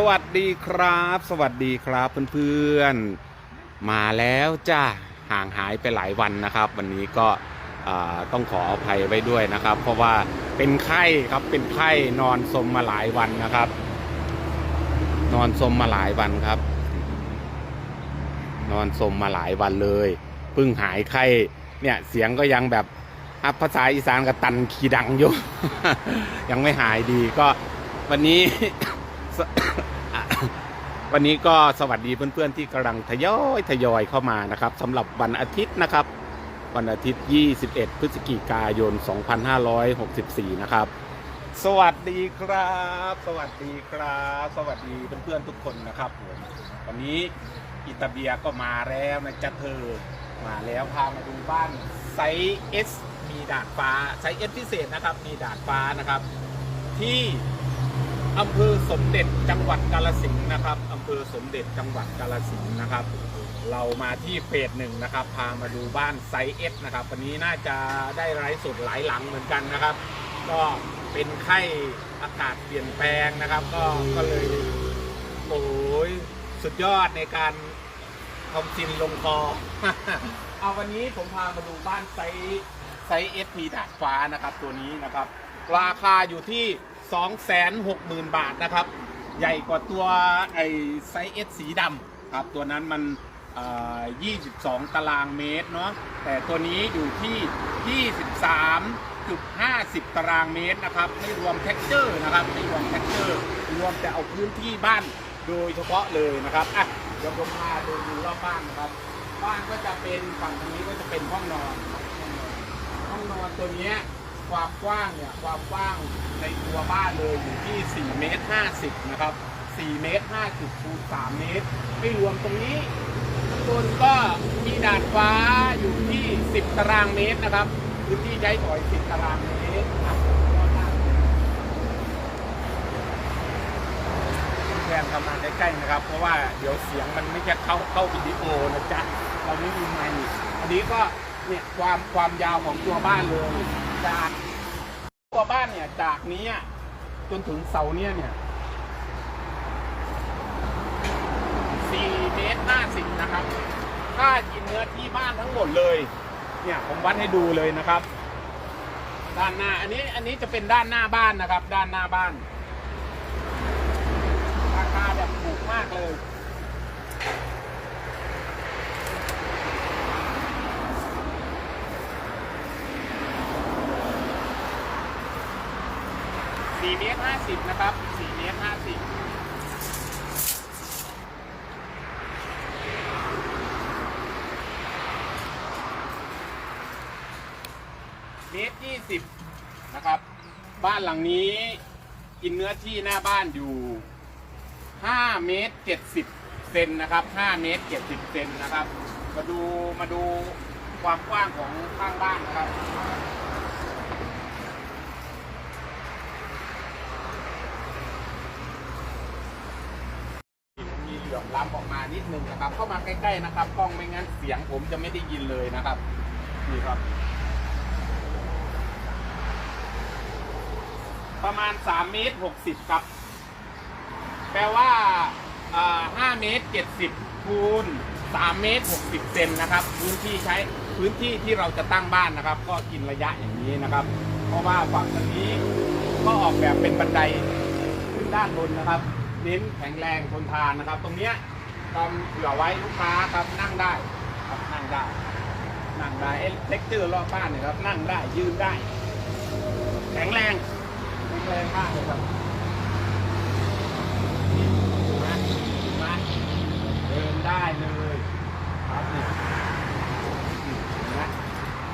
สวัสดีครับ สวัสดีครับเพื่อนๆ มาแล้วจ้าห่างหายไปหลายวันนะครับ วันนี้ก็ต้องขออภัยไว้ด้วยนะครับ เพราะว่าเป็นไข้ครับเป็นไข้นอนสมมาหลายวันนะครับ นอนสมมาหลายวันครับ นอนสมมาหลายวันเลยเพิ่งหายไข้เนี่ยเสียงก็ยังแบบอะภาษาอีสานกับตันขีดังอยู่ยังไม่หายดีก็วันนี้ วันนี้ก็สวัสดีเพื่อนๆที่กำลังทยอยทยอยเข้ามานะครับสำหรับวันอาทิตย์นะครับ วันอาทิตย์ 21 พฤศจิกายน 2564 นะครับ สวัสดีครับ สวัสดีครับ สวัสดีเพื่อนๆทุกคนนะครับผมวันนี้อิตาเบียก็มาแล้วนะจ๊ะเธอมาแล้วพามาดูบ้านไซส์เอสมีดาดฟ้าไซส์เอสพิเศษนะครับ มีดาดฟ้านะครับ ที่ อำเภอสมเด็จจังหวัดกาลสินธุ์นะครับอำเภอสมเด็จจังหวัดกาลสินธุ์นะครับ เรามาที่เฟสหนึ่งนะครับ พามาดูบ้านไซส์เอสนะครับ วันนี้น่าจะได้ไร้สดหลายหลังเหมือนกันนะครับ ก็เป็นไข้อากาศเปลี่ยนแปลงนะครับ ก็ก็เลยโอ้ยสุดยอดในการทำซินลงคอเอาวันนี้ผมพามาดูบ้านไซส์ไซส์เอสมีดาดฟ้านะครับ ตัวนี้นะครับ ราคาอยู่ที่ 260,000 บาทนะครับ ใหญ่กว่าตัวไอไซส์เอสสีดำครับ ตัวนั้นมัน 22 ตารางเมตรเนาะแต่ตัวนี้อยู่ที่ 23.50 ตารางเมตรนะครับ ไม่รวมแท็กเจอร์นะครับ ไม่รวมแท็กเจอร์รวมแต่เอาพื้นที่บ้านโดยเฉพาะเลยนะครับอะเดี๋ยวผมพาเดินดูรอบบ้านนะครับ บ้านก็จะเป็นฝั่งทางนี้ก็จะเป็นห้องนอน ห้องนอนห้องนอนตัวนี้ ความกว้างเนี่ยความกว้างในตัวบ้านเลยอยู่ที่4เมตร50นะครับ4เมตร50คูณ3เมตร ไม่รวมตรงนี้ข้างบนก็มีดาดฟ้าอยู่ที่ 10 ตารางเมตรนะครับพื้นที่ใช้สอย 10 ตารางเมตรแทนเข้ามาใกล้ๆนะครับ เพราะว่าเดี๋ยวเสียงมันไม่จะเข้าเข้าวิดีโอนะจ๊ะเราไม่มีไมค์อันนี้ก็เนี่ยความความยาวของตัวบ้านเลย จากตัวบ้านเนี่ยจากนี้จนถึงเสาเนี่ยเนี่ย4เมตร50นะครับ ถ้ากินเนื้อที่บ้านทั้งหมดเลย เนี่ยผมวัดให้ดูเลยนะครับ ด้านหน้า อันนี้อันนี้จะเป็นด้านหน้าบ้านนะครับ ด้านหน้าบ้าน ราคาแบบถูกมากเลย สี่เมตรห้าสิบนะครับสี่เมตรห้าสิบเมตรยี่สิบนะครับ บ้านหลังนี้กินเนื้อที่หน้าบ้านอยู่ห้าเมตรเจ็ดสิบเซนนะครับห้าเมตรเจ็ดสิบเซนนะครับ มาดูมาดูความกว้างของข้างบ้านนะครับ มีเหลืองล้ำ ออกมานิดนึงนะครับ เข้ามาใกล้ๆนะครับกล้องไม่งั้นเสียงผมจะไม่ได้ยินเลยนะครับนี่ครับ ประมาณ3เมตร60ครับ แปลว่าอ่า5เมตร70คูณ3เมตร60เซนนะครับ พื้นที่ใช้พื้นที่ที่เราจะตั้งบ้านนะครับ ก็กินระยะอย่างนี้นะครับ เพราะว่าฝั่งทางนี้ก็ออกแบบเป็นบันไดขึ้นด้านบนนะครับ เน้นแข็งแรงทนทานนะครับ ตรงเนี้ย ทำเผื่อไว้ลูกค้าครับนั่งได้ครับนั่งได้ นั่งได้เอ็เท็กเจอร์รอบบ้านเนี่ยครับนั่งได้ยืนได้ แข็งแรงแข็งแรงมากเลยครับมามาเดินได้เลยครับเนี่ยนะ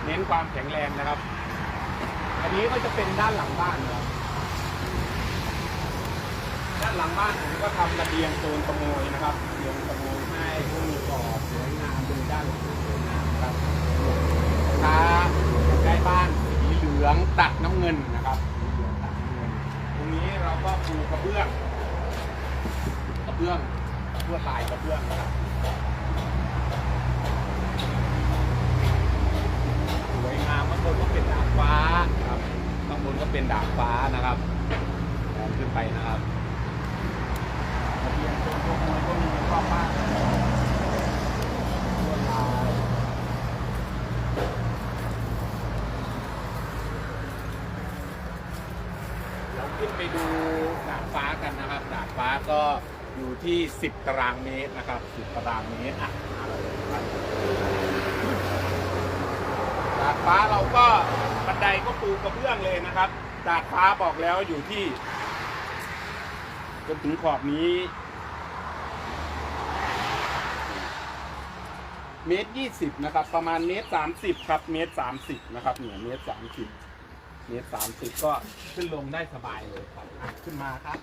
เน้นความแข็งแรงนะครับ อันนี้ก็จะเป็นด้านหลังบ้านนะครับด้านหลังบ้านผมก็ทำระเบียงโซนขโมยนะครับ ยงขโมยให้พวกมีกรอบสวยงามดูด้านหลังสวยงามครับค้าใกล้บ้านสีเหลืองตัดน้ำเงินนะครับสีเหลืองตัดน้ำเงิน ตรงนี้เราก็ปูกระเบื้องกระเบื้องลวดลายกระเบื้องนะครับสวยงามข้างบนก็เป็นดาดฟ้าครับข้างบนก็เป็นดาดฟ้านะครับมองขึ้นไปนะครับ เราขึ้นไปดูดาดฟ้ากันนะครับดาดฟ้าก็อยู่ที่ 10 ตารางเมตรนะครับ 10 ตารางเมตรอะดาดฟ้าเราก็บันไดก็ปูกระเบื้องเลยนะครับ ดาดฟ้าบอกแล้วอยู่ที่จนถึงขอบนี้ เมตรยี่สิบนะครับ ประมาณเมตรสามสิบครับ เมตรสามสิบนะครับเหนี่ยเมตรสามสิบเมตรสามสิบก็ขึ้นลงได้สบายเลยครับอะขึ้นมาครับ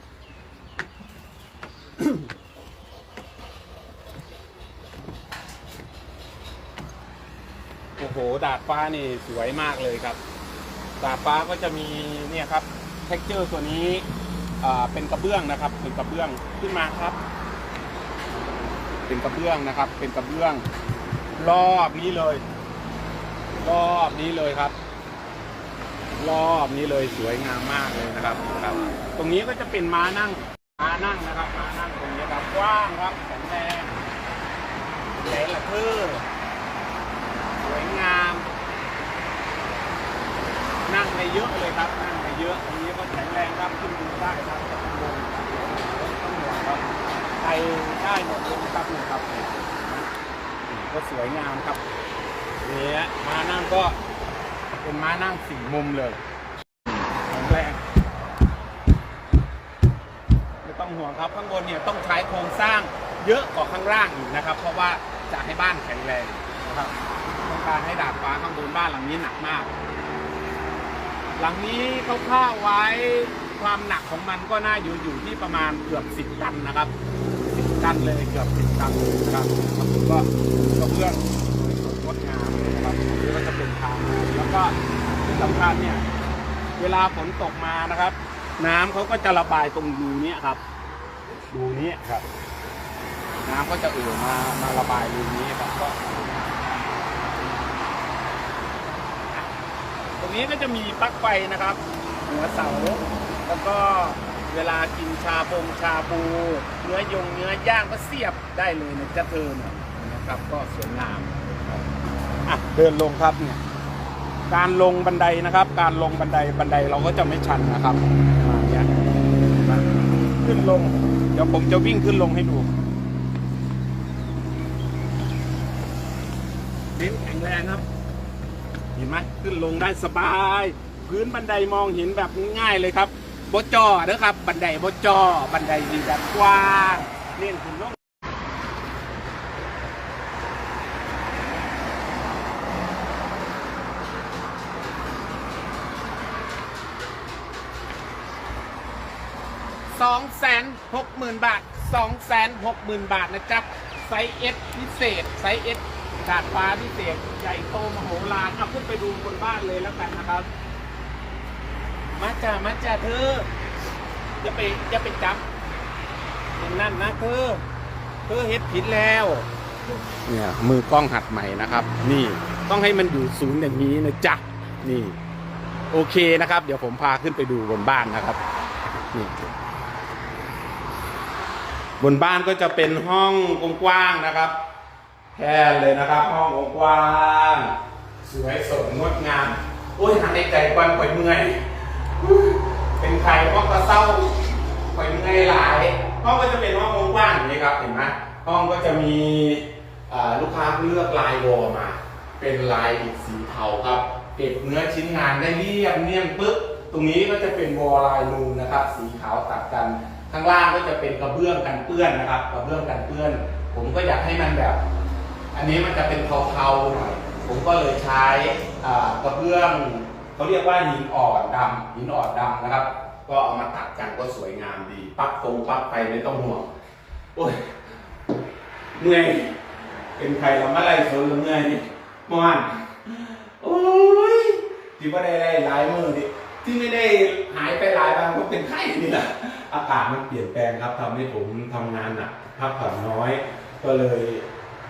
โอ้โห ดาดฟ้านี่สวยมากเลยครับ ดาดฟ้าก็จะมีเนี่ยครับเท็กเจอร์ตัวนี้เป็นกระเบื้องนะครับเป็นกระเบื้องขึ้นมาครับ เป็นกระเบื้องนะครับ เป็นกระเบื้อง รอบนี้เลย รอบนี้เลยครับ รอบนี้เลยสวยงามมากเลยนะครับครับ ตรงนี้ก็จะเป็นม้านั่งม้านั่งนะครับม้านั่งตรงนี้ครับกว้างครับแข็งแรงแหลมละเพื่อสวยงาม นั่งได้เยอะเลยครับนั่งได้เยอะตรงนี้ก็แข็งแรงครับขึ้นดูได้ครับขึ้นลงต้องห่วงครับใครได้หมดเลยครับนี่ครับ ก็สวยงามครับนี่ม้านั่งก็เป็นม้านั่งสี่มุมเลยแข็งแรงไม่ต้องห่วงครับข้างบนเนี่ยต้องใช้โครงสร้างเยอะกว่าข้างล่างอีกนะครับ เพราะว่าจะให้บ้านแข็งแรงนะครับต้องการให้ดาดฟ้าข้างบนบ้านหลังนี้หนักมาก หลังนี้เขาค่าไว้ความหนักของมันก็น่าอยู่อยู่ที่ประมาณเกือบสิบตันนะครับสิบ ตันเลยเกือบสิบตันเลยนะครับก็ก็เพื่องงดงามนะครับนนี้ก็จะเป็นทางแล้วก็ที่สำคัญเนี่ยเวลาฝนตกมานะครับ น้ำเขาก็จะระบายตรงรูนี้ครับรูนี้ครับ น้ำก็จะเอ่อมามาระบายรูนี้ครับก็ตรงนี้ก็จะมีปลั๊กไฟนะครับ หัวเสาแล้วก็ เวลากินชาปงชาบู เนื้อยงเนื้อย่างก็เสียบได้เลยนะจะเธอเนี่ยนะครับก็สวยงามครับอะเดินลงครับเนี่ยการลงบันไดนะครับ การลงบันไดบันไดเราก็จะไม่ชันนะครับมาเนี่ยมาขึ้นลง เดี๋ยวผมจะวิ่งขึ้นลงให้ดูเน้นแข็งแรงครับ เห็นไหมขึ้นลงได้สบาย พื้นบันไดมองเห็นแบบง่ายเลยครับ บจอเด้อครับ บันไดบจอบันไดดีแบบกว้างเน้นขึ้นลงสองแสนหกหมื่นบาทสองแสนหกหมื่นบาทนะจ๊ะไซส์เอสพิเศษ ไซส์เอสดาดฟ้าพิเศษ ใหญ่โตมโหฬารเอาขึ้นไปดูบนบ้านเลยแล้วกันนะครับ มาจ้ามาจ้าเธอจะไปจะไปจับอย่างนั่นนะเธอเธอเฮ็ดผิดแล้ว เนี่ยมือกล้องหัดใหม่นะครับ นี่ต้องให้มันอยู่ศูนย์อย่างนี้นะจ๊ะนี่ โอเคนะครับ เดี๋ยวผมพาขึ้นไปดูบนบ้านนะครับนี่บนบ้านก็จะเป็นห้องกว้างๆนะครับแค่เลยนะครับ ห้องกว้างสวยสดงดงามโอ้ยหายใจกวันปล่อยเมื่อย ใครห้องกระเศร้าปล่อยเมื่อยหลายห้องก็จะเป็นห้องกว้างๆอย่างนี้ครับเห็นไหมห้องก็จะมีลูกค้าเลือกลายวอลมา เป็นลายอิฐสีเทาครับเก็บเนื้อชิ้นงานได้เรียบเนียนปึ๊บตรงนี้ก็จะเป็นวอลลายนูนนะครับ สีขาวตัดกัน ข้างล่างก็จะเป็นกระเบื้องกันเปื้อนนะครับกระเบื้องกันเปื้อน ผมก็อยากให้มันแบบ อันนี้มันจะเป็นเทาๆหน่อยผมก็เลยใช้กระเบื้องเขาเรียกว่าหินอ่อนดำหินอ่อนดำนะครับ ก็เอามาตัดกันก็สวยงามดีปักฟงปักไฟไม่ต้องห่วงโอ้ยเมื่อยเป็นใครเราไม่ไรโซนเมื่อยนี่มอนโอ้ยที่ไม่ได้ได้หลายมือดิที่ไม่ได้หายไปหลายวันก็เป็นไข้นี่แหละอากาศมันเปลี่ยนแปลงครับทำให้ผมทำงานหนักพักผ่อนน้อย ก็เลย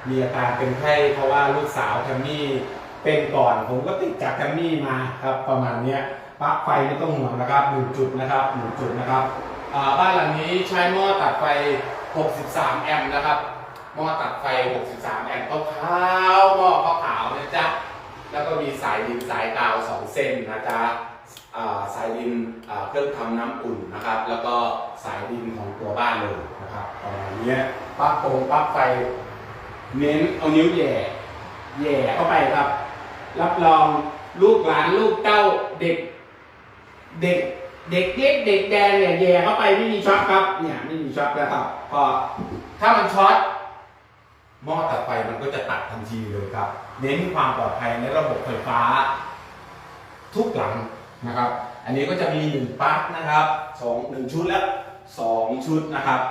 มีอาการเป็นไข้เพราะว่าลูกสาวแทมมี่เป็นก่อน ผมก็ติดจากแทมมี่มาครับประมาณเนี้ย ปลั๊กไฟไม่ต้องห่วงนะครับหนึ่งจุดนะครับหนึ่งจุดนะครับบ้านหลังนี้ใช้หม้อตัดไฟ 63 แอมป์นะครับหม้อตัดไฟ 63 แอมป์ขาวหม้อขาวนะจ๊ะแล้วก็มีสายดินสายกาว2เส้นนะจ๊ะสายดินเครื่องทำน้ำอุ่นนะครับ แล้วก็สายดินของตัวบ้านเลยนะครับประมาณนี้ปลั๊กโปงปลั๊กไฟ เน้นเอานิ้วแย่แย่เข้าไปครับ รับรองลูกหลานลูกเต้าเด็ก เด็กเด็กเล็กเด็กแดงเนี่ยแย่เข้าไปไม่มีช็อตครับ เนี่ยไม่มีช็อตแล้วครับพอถ้ามันช็อตหม้อตัดไฟมันก็จะตัดทันทีเลยครับ เน้นความปลอดภัยในระบบไฟฟ้า ทุกหลังนะครับ อันนี้ก็จะมีหนึ่งปลั๊กนะครับสองหนึ่งชุดแล้วสองชุดนะครับ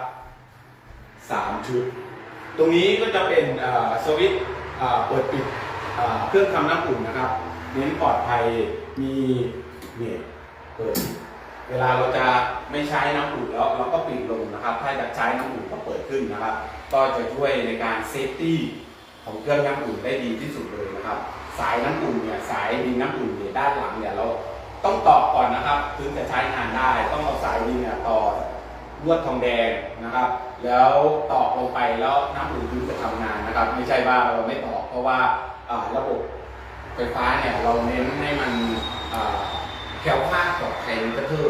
สามชุด ตรงนี้ก็จะเป็นสวิตช์เปิดปิดเครื่องทำน้ำอุ่นนะครับ เน้นปลอดภัยมีเนี่ย เปิด เวลาเราจะไม่ใช้น้ำอุ่นแล้วเราก็ปิดลงนะครับ ถ้าอยากใช้น้ำอุ่นก็เปิดขึ้นนะครับ ก็จะช่วยในการเซฟตี้ของเครื่องน้ำอุ่นได้ดีที่สุดเลยนะครับ สายน้ำอุ่นเนี่ยสายดินน้ำอุ่นเนี่ยด้านหลังเนี่ยเราต้องต่อก่อนนะครับถึงจะใช้งานได้ต้องเอาสายดินเนี่ยต่อลวดทองแดงนะครับ แล้วตอกลงไปแล้วน้ำอุ่นถึงจะทำงานนะครับ ไม่ใช่ว่าเราไม่ตอกเพราะว่าระบบไฟฟ้าเนี่ยเราเน้นให้มันอ่า แคล้วคลาดปลอดภัยกระเทือ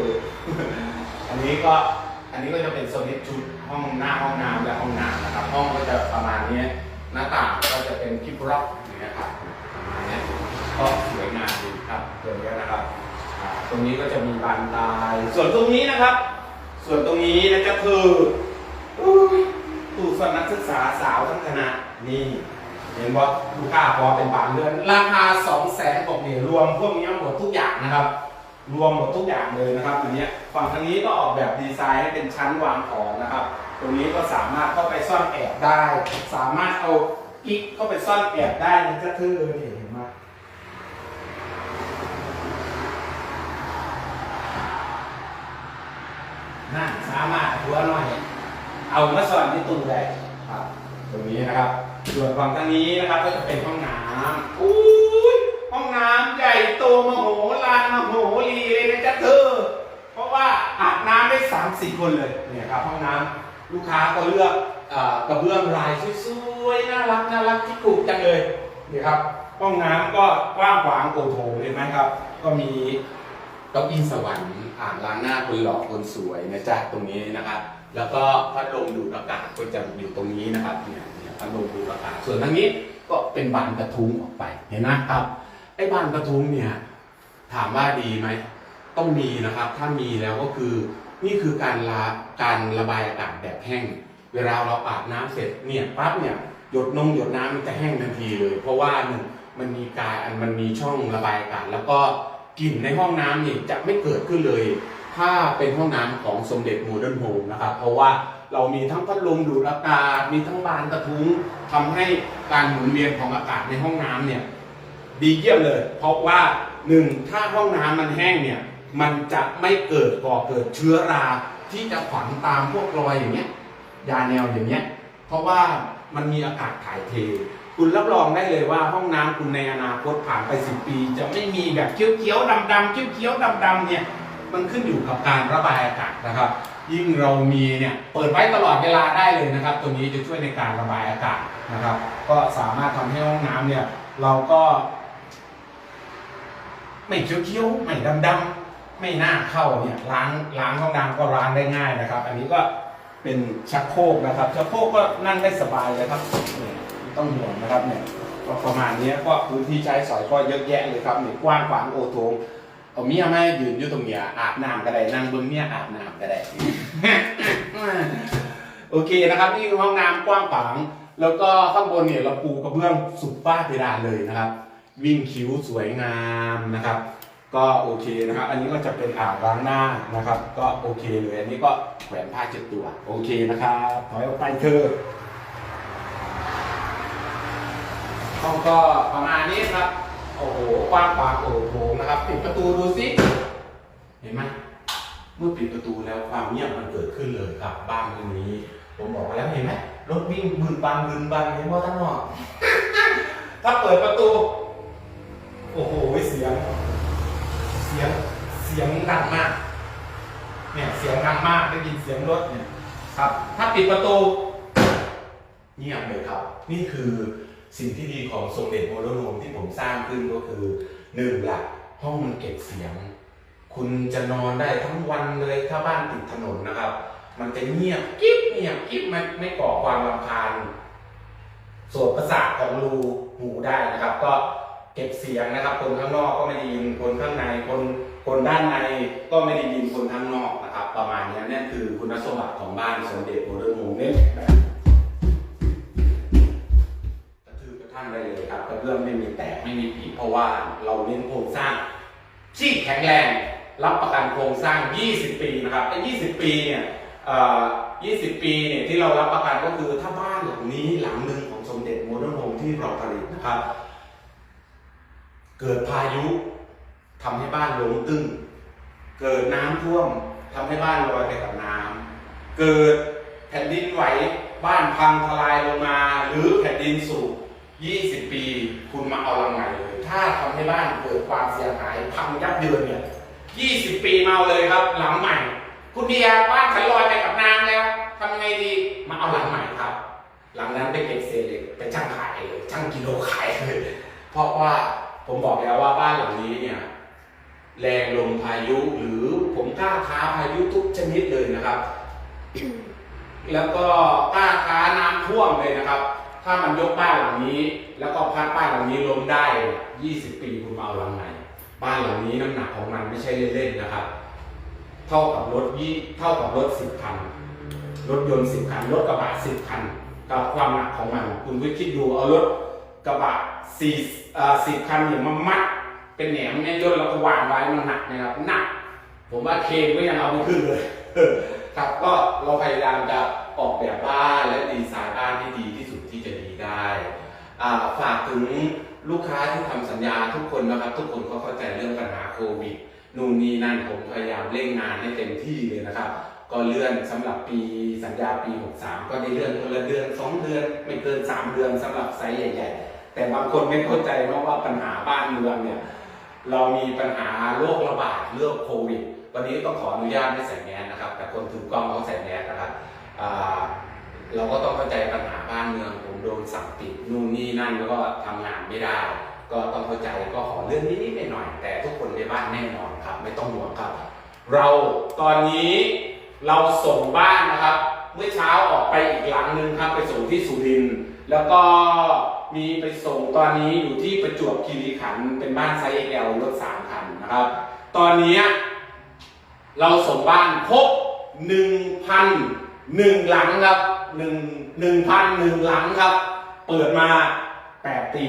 อันนี้ก็อันนี้ก็จะเป็นสวิตช์ชุดห้องหน้าห้องน้ำและห้องน้ำนะครับ ห้องก็จะประมาณนี้หน้าต่างก็จะเป็นคลิปร็อกอย่างเงี้ยครับประมาณนี้ก็สวยงามดีครับตัวนี้นะครับตรงนี้ก็จะมีบานตาย ส่วนตรงนี้นะครับ ส่วนตรงนี้นะจะคือตู้สอนนักศึกษาสาวทั้งคณะนี่เห็นว่าลูกค้าพอเป็นบานเรือน ราคา2องแสนกว่าเนี่ยรวมพวกนี้หมดทุกอย่างนะครับ รวมหมดทุกอย่างเลยนะครับอันนี้ฝั่งทางนี้ก็ออกแบบดีไซน์ให้เป็นชั้นวางของนะครับ ตรงนี้ก็สามารถเข้าไปซ่อนแอบได้ สามารถเอากิ๊กเข้าไปซ่อนแอบได้นะจะคือนี่เห็นไหมนั่นสามารถหัวหน่อย เอามาสอนที่ตู้ได้ครับ ตรงนี้นะครับ ส่วนฝั่งทางนี้นะครับก็จะเป็นห้องน้ำอุ้ น้ำใหญ่โตมโหฬารมโหรีเลยนะจ๊ะเธอ เพราะว่าอาบน้ำได้สามสี่คนเลยเนี่ยครับห้องน้ำลูกค้าก็เลือกอกระเบื้องลายสวยๆน่ารักน่ารักที่ปลูกจังเลยนี่ครับห้องน้ำก็กว้างขวางโอโถงเลยไหมครับ ก็มีเก้าอี้สวรรค์อ่างล้างหน้าคนหล่อคนสวยนะจ๊ะตรงนี้นะครับแล้วก็พัดลมดูดอากาศก็จะอยู่ตรงนี้นะครับเนี่ยเนี่ยพัดลมดูดอากาศส่วนทางนี้ก็เป็นบานกระทุ้งออกไปเห็นไหมครับ ไอ้บานกระทุ้งเนี่ยถามว่าดีไหมต้องมีนะครับ ถ้ามีแล้วก็คือ นี่คือการละการระบายอากาศแบบแห้ง เวลาเราอาบน้ำเสร็จเนี่ยปั๊บเนี่ยหยดนงหยดน้ำมันจะแห้งทันทีเลย เพราะว่าหนึ่งมันมีการมันมีช่องระบายอากาศแล้วก็กลิ่นในห้องน้ำเนี่ยจะไม่เกิดขึ้นเลย ถ้าเป็นห้องน้ำของสมเด็จโมเดิร์นโฮมนะครับ เพราะว่าเรามีทั้งพัดลมดูดอากาศ มีทั้งบานกระทุ้งทำให้การหมุนเวียนของอากาศในห้องน้ำเนี่ย ดีเยี่ยมเลย เพราะว่าหนึ่งถ้าห้องน้ำมันแห้งเนี่ยมันจะไม่เกิดก่อเกิดเชื้อราที่จะฝังตามพวกรอยอย่างเงี้ยยาแนวอย่างเงี้ยเพราะว่ามันมีอากาศถ่ายเท คุณรับรองได้เลยว่าห้องน้ำคุณในอนาคตผ่านไปสิปี จะไม่มีแบบเขียวๆดำๆเขียวๆดำๆเนี่ยมันขึ้นอยู่กับการระบายอากาศนะครับ ยิ่งเรามีเนี่ยเปิดไว้ตลอดเวลาได้เลยนะครับ ตัวนี้จะช่วยในการระบายอากาศนะครับ ก็สามารถทำให้ห้องน้ำเนี่ยเราก็ ไม่เขียวๆไม่ดำๆไม่น่าเข้าเนี่ยล้างล้างห้องน้ำก็ล้างได้ง่ายนะครับ อันนี้ก็เป็นชักโครกนะครับชักโครกก็นั่งได้สบายเลยครับเนี่ยไม่ต้องห่วงนะครับเนี่ยก็ประมาณนี้ก็พื้นที่ใช้สอยก็เยอะแยะเลยครับเนี่ยกว้างขวางโอโถงเอาเมียแม่ยืนอยู่ตรงเนี้ยอาบน้ำก็ได้นั่งบนเมียอาบน้ำก็ได้ โอเคนะครับนี่คือห้องน้ำกว้างขวาง แล้วก็ข้างบนเนี่ยเราปูกระเบื้องสุดฟ้าเพดานเลยนะครับ วิ่งคิ้วสวยงามนะครับ ก็โอเคนะครับ อันนี้ก็จะเป็นอ่างล้างหน้านะครับ ก็โอเคเลย อันนี้ก็แขวนผ้าเช็ดตัว โอเคนะครับถอยออกไปเถอห้องก็ประมาณนี้ครับ โอ้โหกว้างขวางโอ้โหนะครับปิดประตูดูสิเห็นไหมเมื่อปิดประตูแล้วความเงียบมันเกิดขึ้นเลยครับบ้านตรงนี้ ผมบอกไปแล้วเห็นไหมรถวิ่งบึนบันบึนบันเห็นว่าท่านหรอกถ้าเปิดประตู โอ้โหเสียง เสียงเสียงดังมาก เนี่ยเสียงดังมากได้ยินเสียงรถเนี่ยครับ ถ้าปิดประตูเงียบเลยครับ นี่คือสิ่งที่ดีของสมเด็จโมโดโรมที่ผมสร้างขึ้นก็คือหนึ่งหลักห้องมันเก็บเสียง คุณจะนอนได้ทั้งวันเลยถ้าบ้านติดถนนนะครับ มันจะเงียบกิ๊บเงียบกิ๊บไม่ไม่ก่อความรำคาญส่วนประสาทของรูหูได้นะครับ ก็เก็บเสียงนะครับ คนข้างนอกก็ไม่ได้ยินคนข้างในคนคนด้านในก็ไม่ได้ยินคนข้างนอกนะครับ ประมาณนี้นั่นคือคุณสมบัติของบ้านสมเด็จโมเดิร์นโฮมเนี่ยแบบกระทืบกระทั่งได้เลยครับกระเบื้องไม่มีแตกไม่มีผีเพราะว่าเราเน้นโครงสร้างที่แข็งแรงรับประกันโครงสร้าง 20 ปีนะครับไอ้20 ปีเนี่ยเอ่อ20 ปีเนี่ยที่เรารับประกันก็คือถ้าบ้านหลังนี้หลังหนึ่งของสมเด็จโมเดิร์นโฮมที่เราผลิตนะครับ เกิดพายุทำให้บ้านล้มตึ้ง เกิดน้ำท่วมทำให้บ้านลอยไปกับน้ำเกิดแผ่นดินไหวบ้านพังทลายลงมา หรือแผ่นดินสูบ20 ปี คุณมาเอาลังไหนเลยถ้าทำให้บ้านเกิดความเสียหายพังยับเยินเนี่ย20 ปีมาเอาเลยครับ หลังใหม่ คุณเดียบ้านฉันลอยไปกับน้ำแล้วทำยังไงดีมาเอาหลังใหม่ครับ หลังนั้นไปเก็บเศษเหล็กไปช่างขายเลยช่างกิโลขายเลยเพราะว่า ผมบอกแล้วว่าบ้านหลังนี้เนี่ยแรงลมพายุหรือผมกล้าท้าพายุทุกชนิดเลยนะครับ แล้วก็กล้าท้าน้ำท่วมเลยนะครับ ถ้ามันยกบ้านหลังนี้ แล้วก็พัดบ้านหลังนี้ล้มได้ 20 ปีคุณมาเอาหลังไหน บ้านหลังนี้น้ำหนักของมันไม่ใช่เล่นๆนะครับ เท่ากับรถยี่เท่ากับรถสิบคันรถยนต์สิบคันรถกระบะสิบคันกับความหนักของมัน คุณก็คิดดูเอารถก ระบะสี่สิบคันเนี่ยมามัด เป็นแหนมเนี่ยยนแล้วก็วางไว้มันหนักนะครับหนัก ผมว่าเครนก็ยังเอาไม่ขึ้นเลยครับก็เราพยายามจะออกแบบบ้านและดีไซน์บ้านที่ดีที่สุดที่จะดีได้าฝากถึงลูกค้าที่ทำสัญญาทุกคนนะครับ ทุกคนก็เข้าใจเรื่องปัญหาโควิดนู่นนี่นั่นผมพยายามเร่งงานให้เต็มที่เลยนะครับ ก็เลื่อนสำหรับปีสัญญาปี 63 ก็ได้เลื่อนคนละเดือน2เดือน ไม่เกิน 3 เดือนสำหรับไซส์ใหญ่ ๆ แต่บางคนไม่เข้าใจเนาะว่าปัญหาบ้านเมืองเนี่ยเรามีปัญหาโรคระบาดเรื่องโควิด วันนี้ต้องขออนุญาตไม่ใส่แมสนะครับ แต่คนถือกล้องเขาใส่แมสนะครับเราก็ต้องเข้าใจปัญหาบ้านเมืองผมโดนสั่งปิดนู่นนี่นั่นแล้วก็ทำงานไม่ได้ ก็ต้องเข้าใจก็ขอเรื่องนี้นิดหน่อย แต่ทุกคนในบ้านแน่นอนครับ ไม่ต้องห่วงครับ เราตอนนี้เราส่งบ้านนะครับ เมื่อเช้าออกไปอีกหลังนึงครับ ไปส่งที่สุรินทร์แล้วก็ มีไปส่งตอนนี้อยู่ที่ประจวบคีรีขันธ์เป็นบ้านไซส์ XL รถสามคันนะครับ ตอนนี้เราส่งบ้านครบหนึ่งพันหนึ่งหลังครับหนึ่งหนึ่งพันหนึ่งหลังครับ เปิดมา8ปี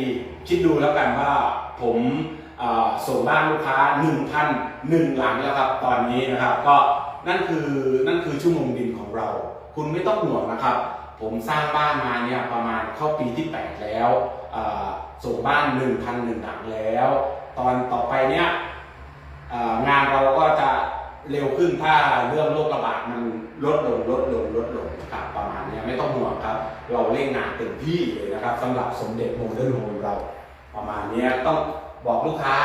คิดดูแล้วกันว่าผมส่งบ้านลูกค้า1,001หลังแล้วครับ ตอนนี้นะครับ ก็นั่นคือนั่นคือชั่วโมงบินของเรา คุณไม่ต้องห่วงนะครับ ผมสร้างบ้านมาเนี่ยประมาณเข้าปีที่ 8 แล้ว ส่งบ้าน1,001หลังแล้ว ตอนต่อไปเนี่ยงานเราก็จะเร็วขึ้นถ้าเรื่องโรคระบาดมันลดลงลดลงลดลงครับประมาณเนี้ยไม่ต้องห่วงครับ เราเร่งงานเต็มที่เลยนะครับสำหรับสมเด็จโมเดิร์นโฮมเรา ประมาณนี้ต้องบอกลูกค้า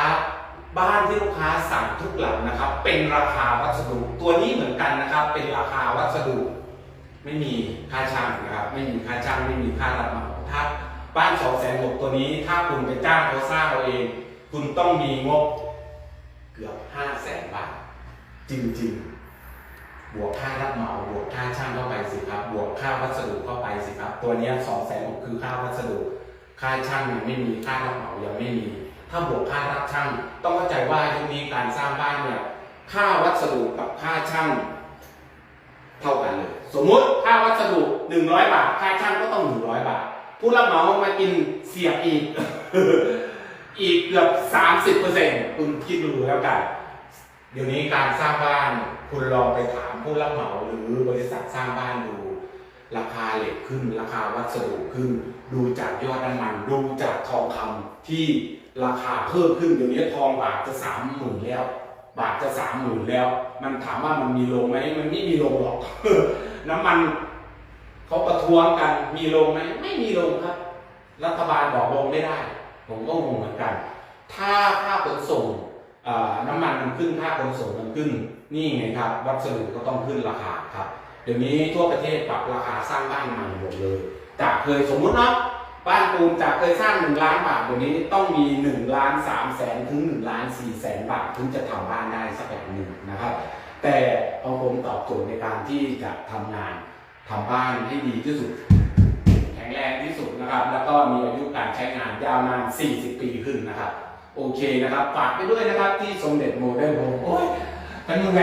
บ้านที่ลูกค้าสั่งทุกหลังนะครับ เป็นราคาวัสดุตัวนี้เหมือนกันนะครับ เป็นราคาวัสดุ ไม่มีค่าช่างนะครับ ไม่มีค่าช่างไม่มีค่ารับเหมาถ้าบ้านสองแสนหกตัวนี้ ถ้าคุณไปจ้างเขาสร้างเอาเอง คุณต้องมีงบเกือบห้าแสนบาท จริงๆ บวกค่ารับเหมาบวกค่าช่างเข้าไปสิครับ บวกค่าวัสดุเข้าไปสิครับ ตัวนี้สองแสนหกคือค่าวัสดุ ค่าช่างยังไม่มีค่ารับเหมายังไม่มี ถ้าบวกค่ารับช่าง ต้องเข้าใจว่ายุคนี้การสร้างบ้านเนี่ยค่าวัสดุกับค่าช่าง เท่ากันเลย สมมุติค่าวัสดุ 100 บาท ค่าช่างก็ต้อง 100 บาท ผู้รับเหมามากินเสียบอีก อีกเกือบ 30%คุณคิดดูแล้วกัน เดี๋ยวนี้การสร้างบ้านคุณลองไปถามผู้รับเหมาหรือบริษัทสร้างบ้านดู ราคาเหล็กขึ้น ราคาวัสดุขึ้น ดูจากยอดน้ำมัน ดูจากทองคำที่ราคาเพิ่มขึ้น เดี๋ยวนี้ทองบาทจะสามหมื่นแล้ว บาทจะสามหมื่นแล้ว มันถามว่ามันมีลงไหมมันไม่มีลงหรอกน้ำมันเขาประท้วงกันมีลงไหมไม่มีลงครับ รัฐบาลบอกลงไม่ได้ ผมก็งงเหมือนกัน ถ้าค่าขนส่งน้ำมันมันขึ้นค่าขนส่งมันขึ้น นี่ไงครับ วัสดุก็ต้องขึ้นราคาครับ เดี๋ยวนี้ทั่วประเทศปรับราคาสร้างบ้านใหม่หมดเลยจากเคยสมมุตินะ บ้านปูนจากเคยสร้างหนึ่งล้านบาทตัวนี้ต้องมีหนึ่งล้านสามแสนถึงหนึ่งล้านสี่แสนบาทถึงจะทำบ้านได้สักแบบหนึ่งนะครับ แต่ของผมตอบโจทย์ในการที่จะทำงานทำบ้านให้ดีที่สุด แข็งแรงที่สุดนะครับ แล้วก็มีอายุการใช้งานยาวนาน 40 ปีขึ้นนะครับ โอเคนะครับฝากไปด้วยนะครับที่สมเด็จโมเดิร์นโฮมโอ้ยมันยังไง